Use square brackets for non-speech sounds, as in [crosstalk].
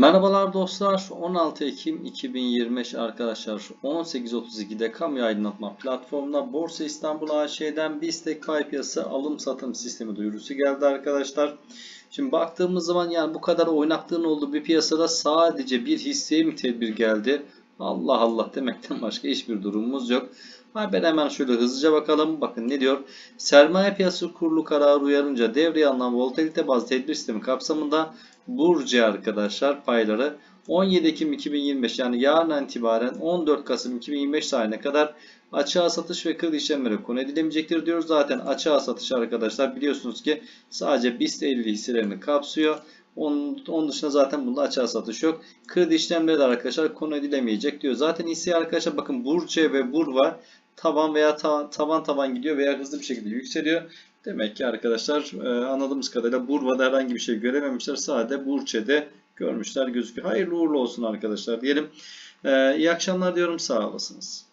Merhabalar dostlar. 16 Ekim 2025 arkadaşlar 18.32'de kamu aydınlatma platformuna Borsa İstanbul AŞ'den BISTEK pay piyasası alım satım sistemi duyurusu geldi arkadaşlar. Şimdi baktığımız zaman yani bu kadar oynaklığın olduğu bir piyasada sadece bir hisseye mi tedbir geldi? Allah Allah demekten [laughs] başka hiçbir durumumuz yok. Haber hemen şöyle hızlıca bakalım. Bakın ne diyor? Sermaye piyasası kurulu kararı uyarınca devreye alınan volatilite bazlı tedbir sistemi kapsamında Burcu arkadaşlar payları 17 Ekim 2025 yani yarın itibaren 14 Kasım 2025 tarihine kadar açığa satış ve kredi işlemleri konu edilemeyecektir diyoruz. Zaten açığa satış arkadaşlar biliyorsunuz ki sadece BIST 50 hisselerini kapsıyor. Onun, onun dışında zaten bunda açığa satış yok. Kredi işlemleri de arkadaşlar konu edilemeyecek diyor. Zaten hisse arkadaşlar bakın Burcu ve Burva taban veya ta, taban taban gidiyor veya hızlı bir şekilde yükseliyor. Demek ki arkadaşlar e, anladığımız kadarıyla Burva'da herhangi bir şey görememişler. Sadece Burçe'de görmüşler gözüküyor. Hayırlı uğurlu olsun arkadaşlar diyelim. E, iyi akşamlar diyorum sağ olasınız.